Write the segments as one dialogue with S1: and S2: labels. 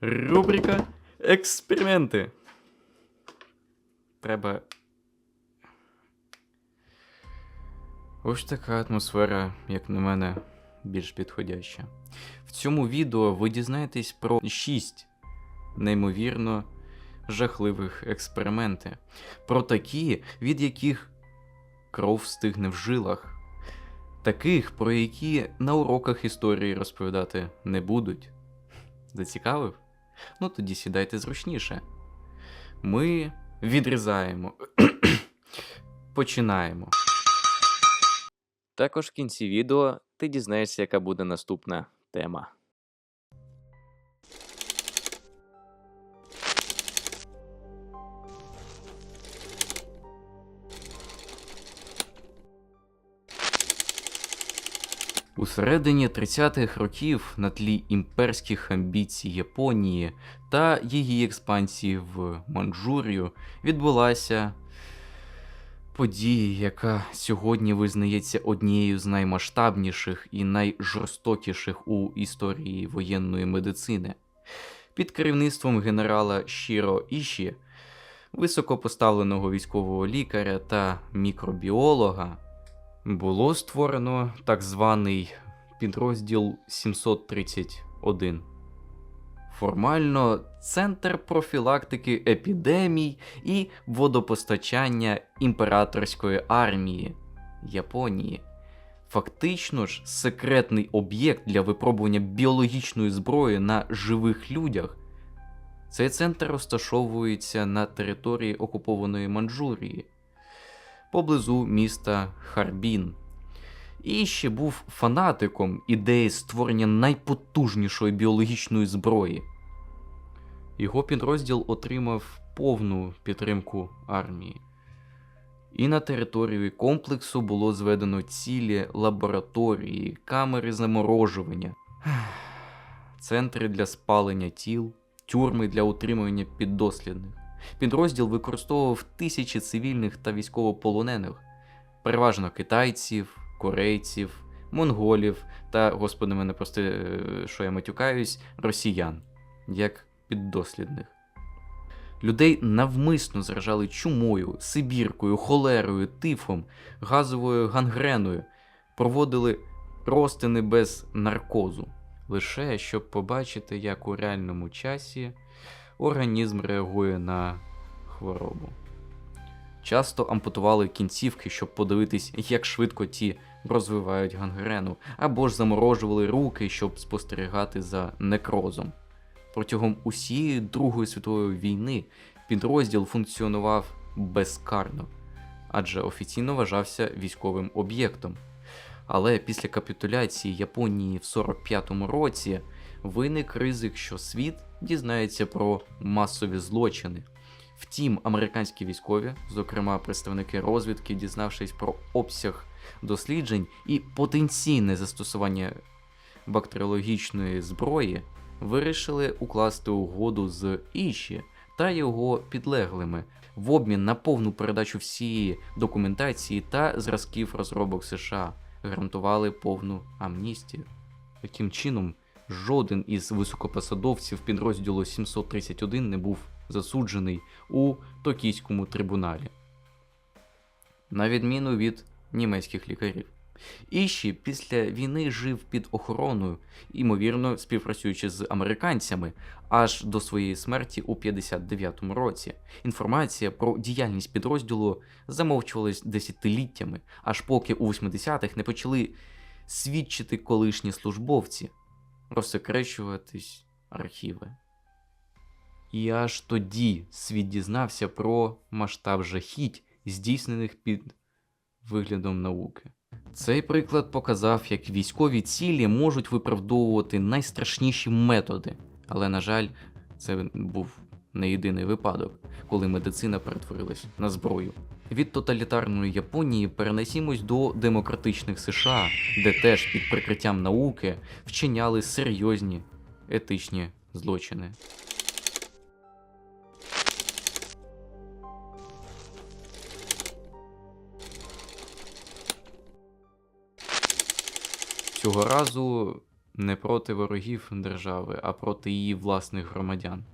S1: Рубрика Експерименти. Треба. Ось така атмосфера, як на мене, більш підходяща. В цьому відео ви дізнаєтесь про 6 неймовірно жахливих експерименти. Про такі, від яких кров стигне в жилах. Таких, про які на уроках історії розповідати не будуть. Зацікавив? Ну тоді сідайте зручніше. Ми відрізаємо. Починаємо. Також в кінці відео ти дізнаєшся, яка буде наступна тема. Середині 30-х років на тлі імперських амбіцій Японії та її експансії в Манчжурію відбулася подія, яка сьогодні визнається однією з наймасштабніших і найжорстокіших у історії воєнної медицини. Під керівництвом генерала Шіро Іші, високопоставленого військового лікаря та мікробіолога, було створено так званий підрозділ 731. Формально центр профілактики епідемій і водопостачання імператорської армії Японії. Фактично ж, секретний об'єкт для випробування біологічної зброї на живих людях. Цей центр розташовується на території окупованої Манчжурії поблизу міста Харбін. І ще був фанатиком ідеї створення найпотужнішої біологічної зброї. Його підрозділ отримав повну підтримку армії. І на території комплексу було зведено цілі лабораторії, камери заморожування, центри для спалення тіл, тюрми для утримування піддослідних. Підрозділ використовував тисячі цивільних та військовополонених, переважно китайців, корейців, монголів та, господи, мене прости, е, що я матюкаюсь, росіян, як піддослідних. Людей навмисно заражали чумою, сибіркою, холерою, тифом, газовою гангреною, проводили розтини без наркозу, лише щоб побачити, як у реальному часі організм реагує на хворобу. Часто ампутували кінцівки, щоб подивитись, як швидко ті розвивають гангрену, або ж заморожували руки, щоб спостерігати за некрозом. Протягом усієї Другої світової війни підрозділ функціонував безкарно, адже офіційно вважався військовим об'єктом. Але після капітуляції Японії в 45-му році виник ризик, що світ дізнається про масові злочини. Втім, американські військові, зокрема представники розвідки, дізнавшись про обсяг досліджень і потенційне застосування бактеріологічної зброї, вирішили укласти угоду з Іші та його підлеглими в обмін на повну передачу всієї документації та зразків розробок США, гарантували повну амністію. Таким чином, жоден із високопосадовців підрозділу 731 не був засуджений у Токійському трибуналі, на відміну від німецьких лікарів. Іші після війни жив під охороною, ймовірно, співпрацюючи з американцями, аж до своєї смерті у 59-му році. Інформація про діяльність підрозділу замовчувалась десятиліттями, аж поки у 80-х не почали свідчити колишні службовці, розсекречуватись архіви. І аж тоді світ дізнався про масштаб жахіть, здійснених під виглядом науки. Цей приклад показав, як військові цілі можуть виправдовувати найстрашніші методи, але, на жаль, це був не єдиний випадок, коли медицина перетворилась на зброю. Від тоталітарної Японії перенесімось до демократичних США, де теж під прикриттям науки вчиняли серйозні етичні злочини. Цього разу не проти ворогів держави, а проти її власних громадян.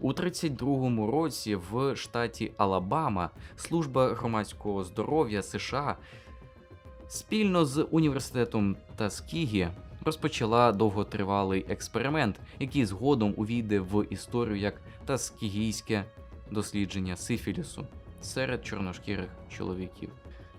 S1: У 32-му році в штаті Алабама служба громадського здоров'я США спільно з університетом Таскігі розпочала довготривалий експеримент, який згодом увійде в історію як Таскігійське дослідження сифілісу серед чорношкірих чоловіків.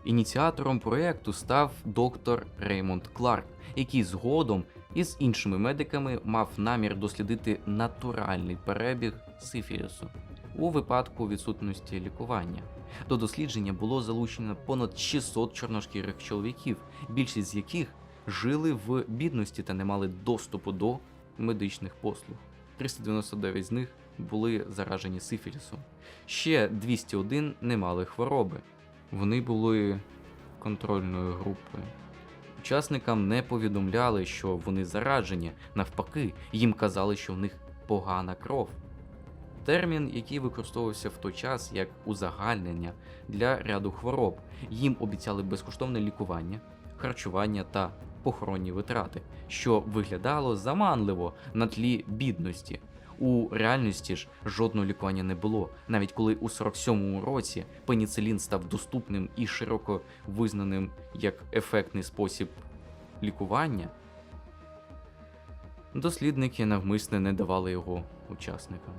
S1: Ініціатором проєкту став доктор Реймонд Кларк, який згодом із іншими медиками мав намір дослідити натуральний перебіг сифілісу у випадку відсутності лікування. До дослідження було залучено понад 600 чорношкірих чоловіків, більшість з яких жили в бідності та не мали доступу до медичних послуг. 399 з них були заражені сифілісом. Ще 201 не мали хвороби. Вони були контрольною групою. Учасникам не повідомляли, що вони заражені, навпаки, їм казали, що в них погана кров. Термін, який використовувався в той час як узагальнення для ряду хвороб, їм обіцяли безкоштовне лікування, харчування та похоронні витрати, що виглядало заманливо на тлі бідності. У реальності ж жодного лікування не було, навіть коли у 47-му році пеніцилін став доступним і широко визнаним як ефектний спосіб лікування. Дослідники навмисне не давали його учасникам,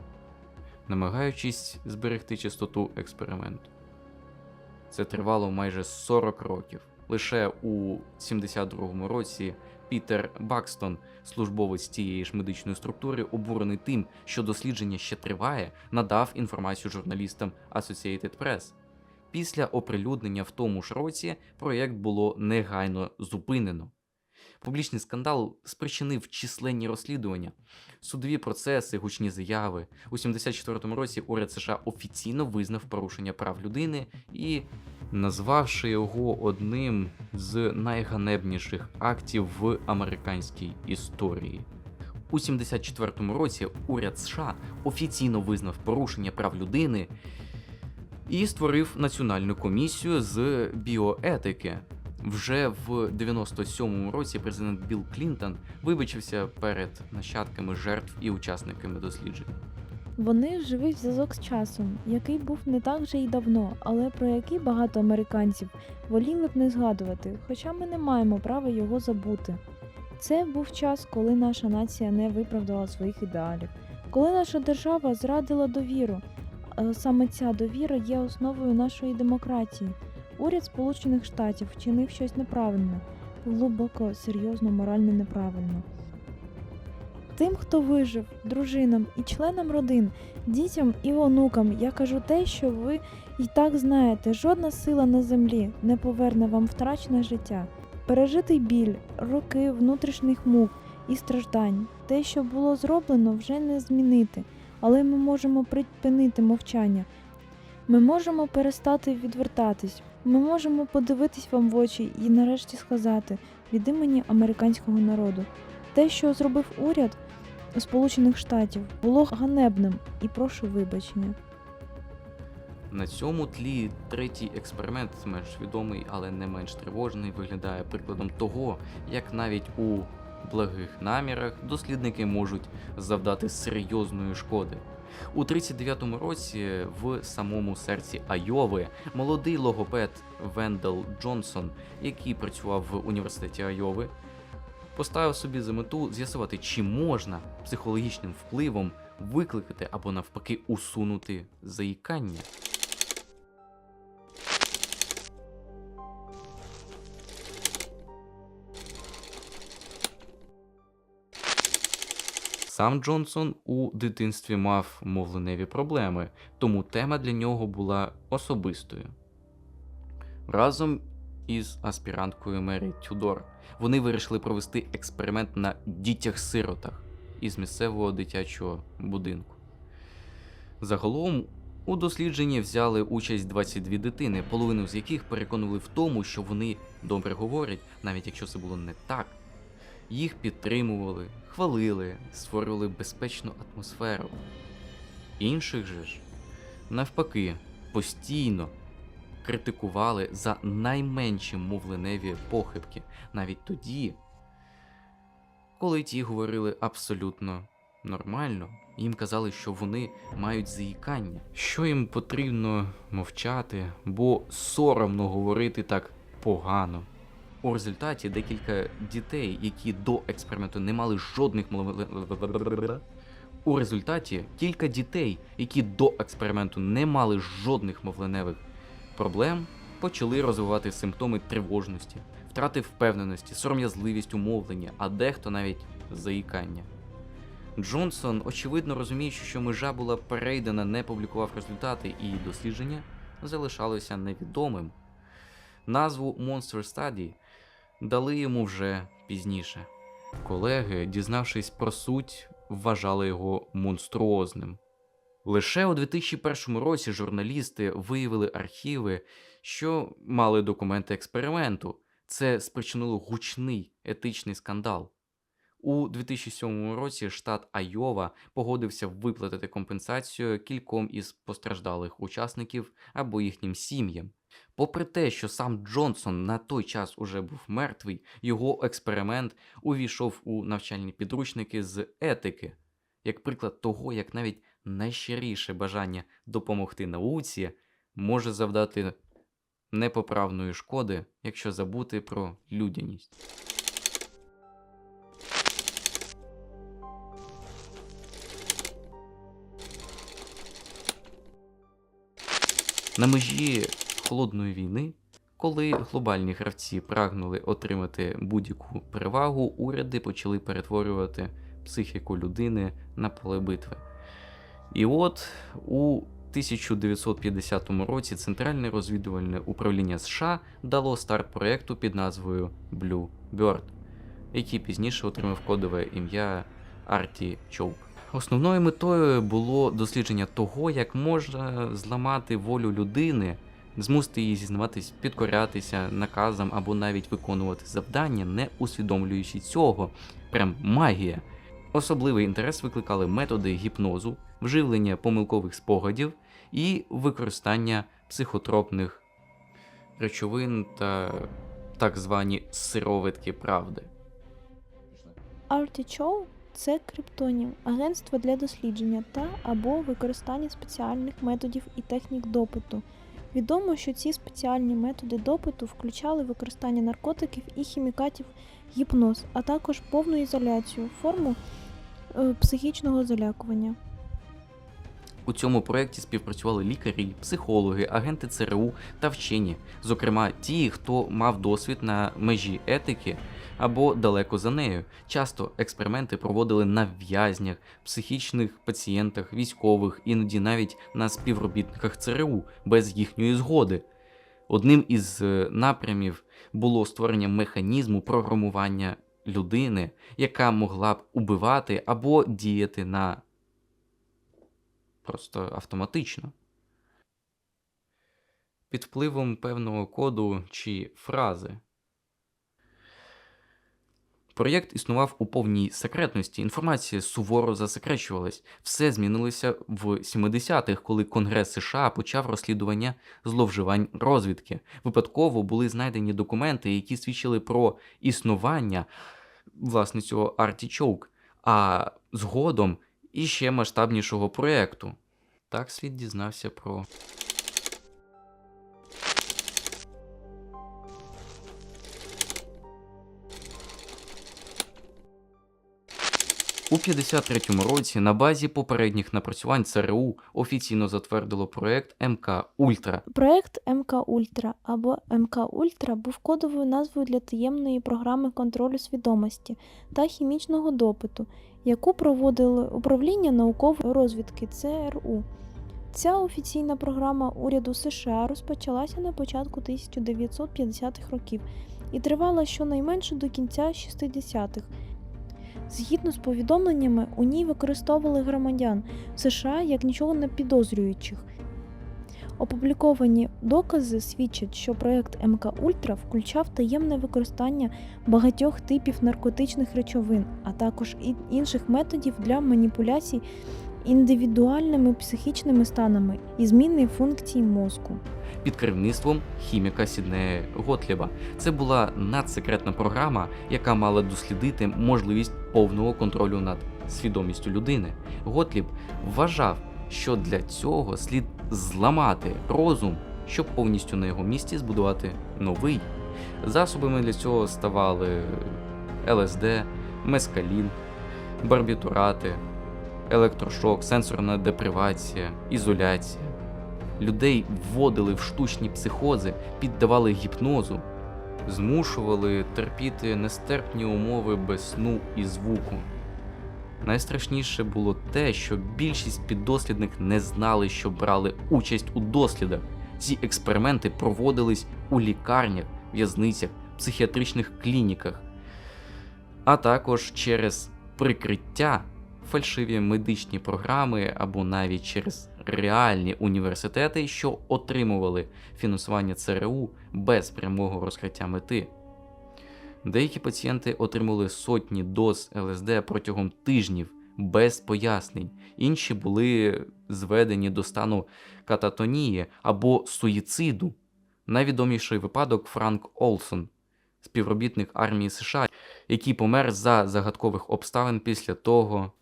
S1: намагаючись зберегти чистоту експерименту. Це тривало майже 40 років. Лише у 72-му році Пітер Бакстон, службовець тієї ж медичної структури, обурений тим, що дослідження ще триває, надав інформацію журналістам Associated Press. Після оприлюднення в тому ж році проєкт було негайно зупинено. Публічний скандал спричинив численні розслідування, судові процеси, гучні заяви. У 74-му році уряд США офіційно визнав порушення прав людини і назвавши його одним з найганебніших актів в американській історії. У 74-му році уряд США офіційно визнав порушення прав людини і створив національну комісію з біоетики. Вже в 97-му році президент Білл Клінтон вибачився перед нащадками жертв і учасниками досліджень.
S2: Вони живий зв'язок з часом, який був не так вже й давно, але про який багато американців воліли б не згадувати, хоча ми не маємо права його забути. Це був час, коли наша нація не виправдала своїх ідеалів, коли наша держава зрадила довіру. Саме ця довіра є основою нашої демократії. Уряд Сполучених Штатів вчинив щось неправильне, глибоко, серйозно, морально неправильно. Тим, хто вижив, дружинам і членам родин, дітям і онукам, я кажу те, що ви і так знаєте, жодна сила на землі не поверне вам втрачене життя. Пережитий біль, роки внутрішніх мук і страждань, те, що було зроблено, вже не змінити, але ми можемо припинити мовчання. Ми можемо перестати відвертатись, ми можемо подивитись вам в очі і нарешті сказати від імені американського народу. Те, що зробив уряд Сполучених Штатів, було ганебним і прошу вибачення.
S1: На цьому тлі третій експеримент, менш відомий, але не менш тривожний, виглядає прикладом того, як навіть у благих намірах дослідники можуть завдати серйозної шкоди. У 39-му році в самому серці Айови молодий логопед Вендел Джонсон, який працював в університеті Айови, поставив собі за мету з'ясувати, чи можна психологічним впливом викликати або навпаки усунути заїкання. Сам Джонсон у дитинстві мав мовленеві проблеми, тому тема для нього була особистою. Разом із аспіранткою Мері Тюдор вони вирішили провести експеримент на дітях-сиротах із місцевого дитячого будинку. Загалом у дослідженні взяли участь 22 дитини, половину з яких переконували в тому, що вони добре говорять, навіть якщо це було не так. Їх підтримували, хвалили, створювали безпечну атмосферу. Інших же ж, навпаки, постійно критикували за найменші мовленеві похибки, навіть тоді, коли ті говорили абсолютно нормально, їм казали, що вони мають заїкання, що їм потрібно мовчати, бо соромно говорити так погано. У результаті декілька дітей, які до експерименту не мали жодних у результаті кілька дітей, які до експерименту не мали жодних мовленевих проблем, почали розвивати симптоми тривожності, втрати впевненості, сором'язливість у мовленні, а дехто навіть заїкання. Джонсон, очевидно розуміючи, що межа була перейдена, не публікував результати, і дослідження залишалося невідомим. Назву Monster Study дали йому вже пізніше. Колеги, дізнавшись про суть, вважали його монструозним. Лише у 2001 році журналісти виявили архіви, що мали документи експерименту. Це спричинило гучний етичний скандал. У 2007 році штат Айова погодився виплатити компенсацію кільком із постраждалих учасників або їхнім сім'ям. Попри те, що сам Джонсон на той час уже був мертвий, його експеримент увійшов у навчальні підручники з етики, як приклад того, як навіть найщиріше бажання допомогти науці може завдати непоправної шкоди, якщо забути про людяність. На межі холодної війни, коли глобальні гравці прагнули отримати будь-яку перевагу, уряди почали перетворювати психіку людини на поле битви. І от у 1950 році Центральне розвідувальне управління США дало старт проєкту під назвою Blue Bird, який пізніше отримав кодове ім'я Арті Choke. Основною метою було дослідження того, як можна зламати волю людини, змусити її зізнаватись, підкорятися наказам або навіть виконувати завдання, не усвідомлюючи цього. Прям магія. Особливий інтерес викликали методи гіпнозу, вживлення помилкових спогадів і використання психотропних речовин та так звані сировитки правди.
S2: Artichoke – це криптонім, агентство для дослідження та або використання спеціальних методів і технік допиту. Відомо, що ці спеціальні методи допиту включали використання наркотиків і хімікатів, гіпноз, а також повну ізоляцію, форму е, психічного залякування.
S1: У цьому проєкті співпрацювали лікарі, психологи, агенти ЦРУ та вчені, зокрема ті, хто мав досвід на межі етики або далеко за нею. Часто експерименти проводили на в'язнях, психічних пацієнтах, військових, іноді навіть на співробітниках ЦРУ без їхньої згоди. Одним із е, напрямів було створення механізму програмування людини, яка могла б убивати або діяти на просто автоматично. Під впливом певного коду чи фрази. Проєкт існував у повній секретності, інформація суворо засекречувалась. Все змінилося в 70-х, коли Конгрес США почав розслідування зловживань розвідки. Випадково були знайдені документи, які свідчили про існування власне цього Artichoke, а згодом іще масштабнішого проєкту. Так світ дізнався про У 53-му році на базі попередніх напрацювань ЦРУ офіційно затвердило проект МК Ультра.
S2: Проект МК Ультра або МК Ультра був кодовою назвою для таємної програми контролю свідомості та хімічного допиту, яку проводили управління наукової розвідки ЦРУ. Ця офіційна програма уряду США розпочалася на початку 1950-х років і тривала щонайменше до кінця 60-х. Згідно з повідомленнями, у ній використовували громадян США як нічого не підозрюючих. Опубліковані докази свідчать, що проект МК Ультра включав таємне використання багатьох типів наркотичних речовин, а також інших методів для маніпуляцій індивідуальними психічними станами і зміни функцій мозку.
S1: під керівництвом хіміка Сіднея Готліба. Це була надсекретна програма, яка мала дослідити можливість повного контролю над свідомістю людини. Готліб вважав, що для цього слід зламати розум, щоб повністю на його місці збудувати новий. Засобами для цього ставали ЛСД, мескалін, барбітурати, електрошок, сенсорна депривація, ізоляція. Людей вводили в штучні психози, піддавали гіпнозу, змушували терпіти нестерпні умови без сну і звуку. Найстрашніше було те, що більшість піддослідних не знали, що брали участь у дослідах. Ці експерименти проводились у лікарнях, в'язницях, психіатричних клініках, а також через прикриття, фальшиві медичні програми або навіть через реальні університети, що отримували фінансування ЦРУ без прямого розкриття мети. Деякі пацієнти отримали сотні доз ЛСД протягом тижнів без пояснень, інші були зведені до стану кататонії або суїциду. Найвідоміший випадок Франк Олсон, співробітник армії США, який помер за загадкових обставин після того,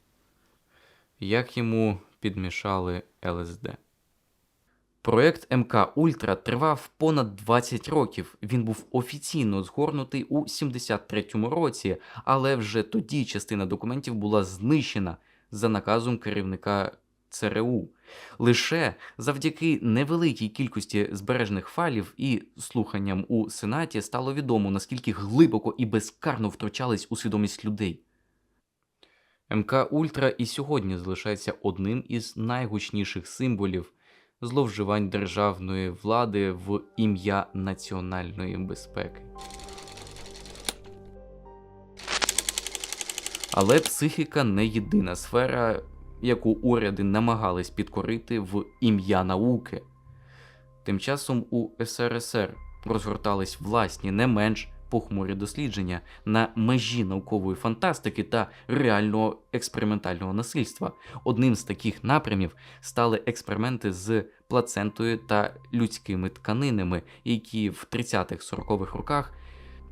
S1: як йому підмішали ЛСД. Проект МК Ультра тривав понад 20 років. Він був офіційно згорнутий у 73-му році, але вже тоді частина документів була знищена за наказом керівника ЦРУ. Лише завдяки невеликій кількості збережених файлів і слуханням у Сенаті стало відомо, наскільки глибоко і безкарно втручались у свідомість людей. МК Ультра і сьогодні залишається одним із найгучніших символів зловживань державної влади в ім'я національної безпеки. Але психіка не єдина сфера, яку уряди намагались підкорити в ім'я науки. Тим часом у СРСР розгортались власні не менш похмурі дослідження на межі наукової фантастики та реального експериментального насильства. Одним з таких напрямів стали експерименти з плацентою та людськими тканинами, які в 30-40-х роках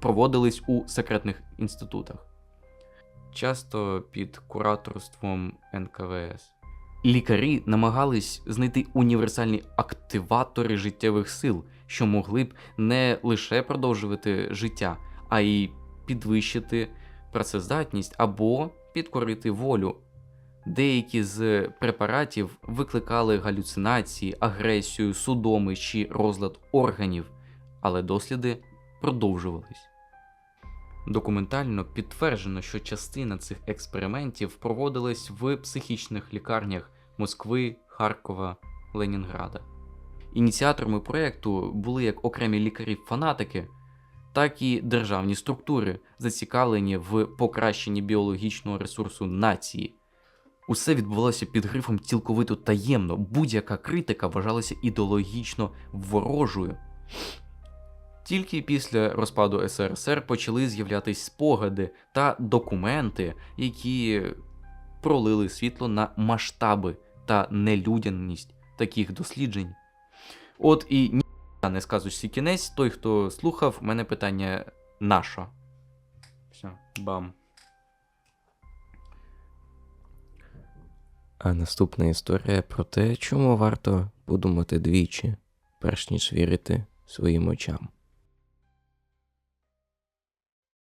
S1: проводились у секретних інститутах, часто під кураторством НКВС. Лікарі намагались знайти універсальні активатори життєвих сил, що могли б не лише продовжувати життя, а й підвищити працездатність або підкорити волю. Деякі з препаратів викликали галюцинації, агресію, судоми чи розлад органів, але досліди продовжувались. Документально підтверджено, що частина цих експериментів проводилась в психічних лікарнях Москви, Харкова, Ленінграда. Ініціаторами проєкту були як окремі лікарі-фанатики, так і державні структури, зацікавлені в покращенні біологічного ресурсу нації. Усе відбувалося під грифом цілковито таємно, будь-яка критика вважалася ідеологічно ворожою. Тільки після розпаду СРСР почали з'являтись спогади та документи, які пролили світло на масштаби та нелюдяність таких досліджень. От і ні не сказочці кінець, той, хто слухав, в мене питання наша. Все, бам.
S3: А наступна історія про те, чому варто подумати двічі, перш ніж вірити своїм очам.